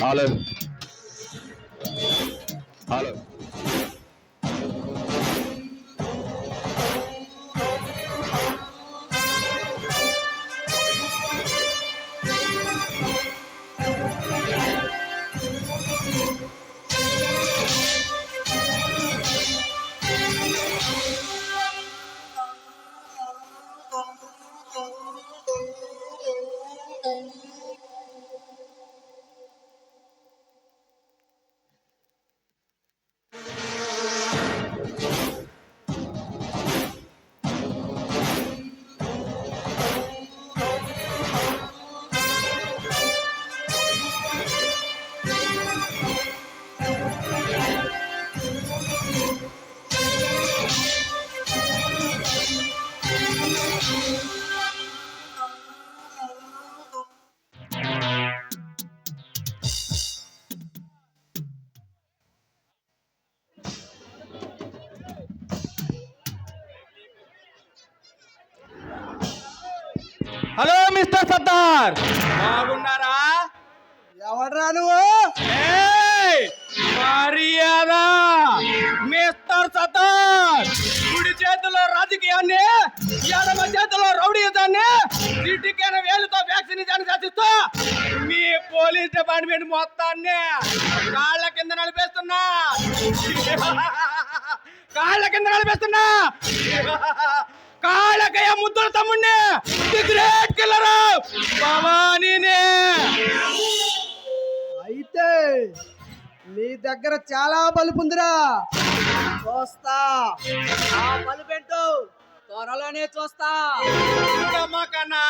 Hello hello hello mister Sardar. బాగున్నారా? ఎవడ్రా నువ్వు! మర్యాద. మిస్టర్ సర్దార్ కుడి చేతిలో రాజకీయాన్ని ఎడమ చేతిలో రౌడీయుతాన్ని సిటీకైన వేలుతో వ్యాక్సిన్ ఇచ్చాను శాసిస్తూ మీ పోలీస్ డిపార్ట్మెంట్ మొత్తాన్ని కాళ్ళ కింద నడిపేస్తున్నా కాళ్ళ కింద నడిపేస్తున్నా కాళ్ళకయ్య ముద్దుల తమ్ముడిని ది గ్రేట్ కిల్లర్. భవానీనే. అయితే నీ దగ్గర చాలా బలుపు ఉందిరా. చూస్తా. ఆ బలుపేంటో త్వరలోనే చూస్తా. చూడమ్మా కన్నా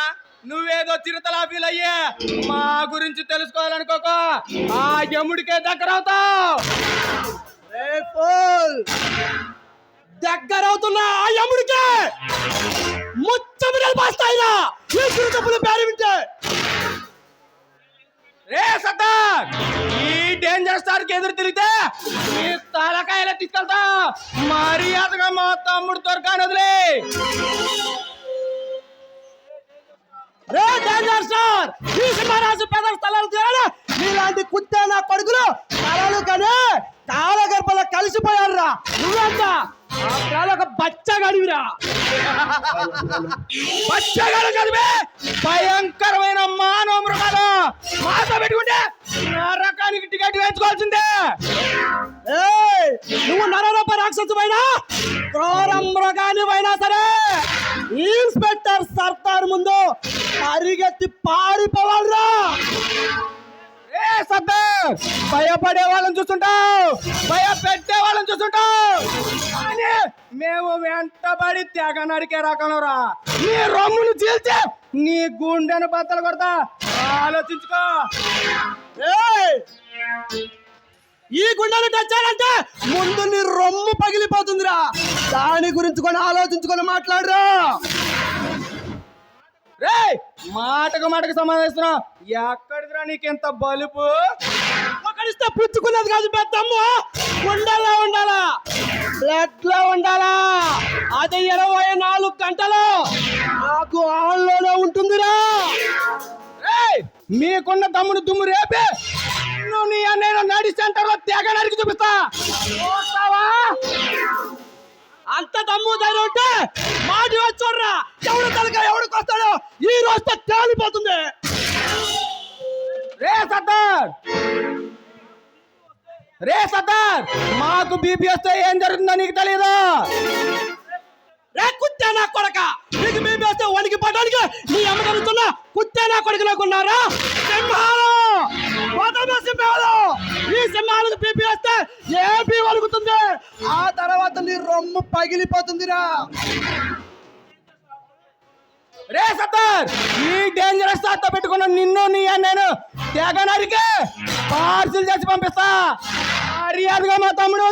నువ్వేదో చిరుతలా ఫీల్ అయ్యే మా గురించి తెలుసుకోవాలనుకోక ఆ యముడికే దగ్గర అవుతావు దగ్గరవుతున్న ఫోల్ దగ్గర అవుతున్నా ఆ యముడికే! ముచ్చమిడలు పాస్తాయినా ఈ చిరుతపుల పేరు వింటే! రే సత్తార్ ఈ డేంజర్ స్టార్కి ఎదురు తిరిగితే ఈ తలకాయలు తీసుకెళ్తా! మర్యాదగా మా తమ్ముడు దొరకాను వదిలే! రే డేంజర్ స్టార్ ఈ సింహరాజు పెద్ద స్థలాలు తీరాలి! నీలాంటి కుత్తే నా కొడుకులు తలలు కానీ కాలగర్భలో కలిసిపోయారురా! నువ్వంతా? ఒక బచ్చగడివిరా. పచ్చగాడు చదివే భయంకరమైన మానవ మృగాలు. మాత పెట్టుకుంటే నరకానికి టికెట్ వేయించుకోవాల్సిందే. ఏయ్ నువ్వు నరరూప రాక్షసువైనా క్రూర మృగానివైనా సరే ఇన్స్పెక్టర్ సర్దార్ ముందు పరిగెత్తి పారిపోవాలరా. ఏ భయపడే వాళ్ళని చూస్తుంటావు! భయపెట్టే వాళ్ళని చూస్తుంటావు! కానీ మేము వెంటబడి తెగ నడికే రకంరా నీ రొమ్మును చీల్చి నీ గుండెను బద్దలు కొడతా. ఆలోచించుకో. ఏయ్! ఈ గుండెను తెచ్చారంటే ముందు నీ రొమ్ము పగిలిపోతుందిరా. దాని గురించి కూడా ఆలోచించుకొని మాట్లాడరా. రే మాటకు మాటకు సమాధానం ఎక్కడిదిరా నీకెంత బలుపు? ఒకరిస్తే పుచ్చుకున్నది కాదు పెద్దమ్మ. గుండెల్లో ఉండాలా? బ్లడ్లో ఉండాలా? అది ఇరవై నాలుగు గంటలు. నాకు ఆన్లోనే ఉంటుందిరా. మీకున్న తమ్ముడు దుమ్ము రేపే. నువ్వు నీ అన్నయ్య నడి సెంటర్లో తెగ నరికి చూపిస్తా. చూస్తావా? అంత దమ్ము ధైర్యం ఉంటే మాటి వచ్చి చూడరా ఎవడు తలక ఎవడికి వస్తాడో? ఈ రోజుతో తేలిపోతుంది. రే సర్దార్! రే సర్దార్! మాకు బీపీ వస్తే ఏం జరుగుతుందో నీకు తెలియదు రే కుత్తే నా కొడక! నీకు బీపీ వస్తే వణికి పడడానికి నీ అమ్మగలుగుతున్నా కుత్తే నా కొడుకు నాకున్నారా సింహాలు! కోతమ సింహాలు! ఈ సింహాలకు బీపీ వస్తే ఏపీ వణుకుతుంది. ఆ తర్వాత నీ రొమ్ము పగిలిపోతుందిరా. రే సర్దార్! ఈ డేంజరస్ తాత పెట్టుకున్న నిన్ను నీ నేను తెగ నరికి పార్సిల్ చేసి పంపిస్తా. మర్యాదగా మా తమ్ముడు!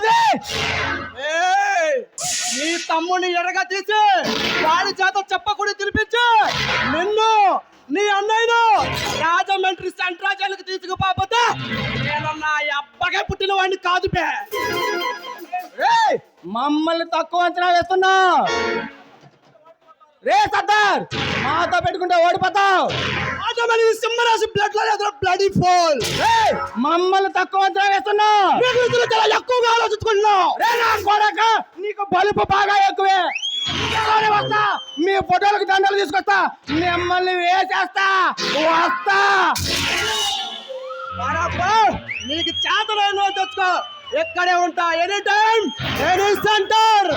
నీ తమ్ముడిని ఎడగా తీసి వాడి చేత చెప్పకూడదు తినిపించి. నిన్ను నీ అన్నయ్యను రాజమండ్రి సెంట్రల్ జైలుకి తీసుకుపోతే నేను నా అబ్బగా పుట్టిన వాడిని కాదు రేయ్ మమ్మల్ని తక్కువ అంచనా వేస్తున్నావు. రే సర్దార్! మాతో పెట్టుకుంటే ఓడిపోతావు. ఆటోమేటిక్ సింహరాశి బ్లడ్లో లేదు బ్లడీ ఫోల్ రేయ్, మమ్మల్ని తక్కువ అంచనా వేస్తున్నావు. ఇందులో చాలా ఎక్కువగా ఆలోచించుకుంటున్నావు రే నా కొడక నీకు బలుపు బాగా ఎక్కువే. వస్తా. మీ ఫోటోలకు దండలు తీసుకొస్తా. మిమ్మల్ని వేసేస్తా. వస్తా. నీకు చేతనైన తెచ్చుకో. ఎక్కడే ఉంటా ఎనీ టైం ఎనీ సెంటర్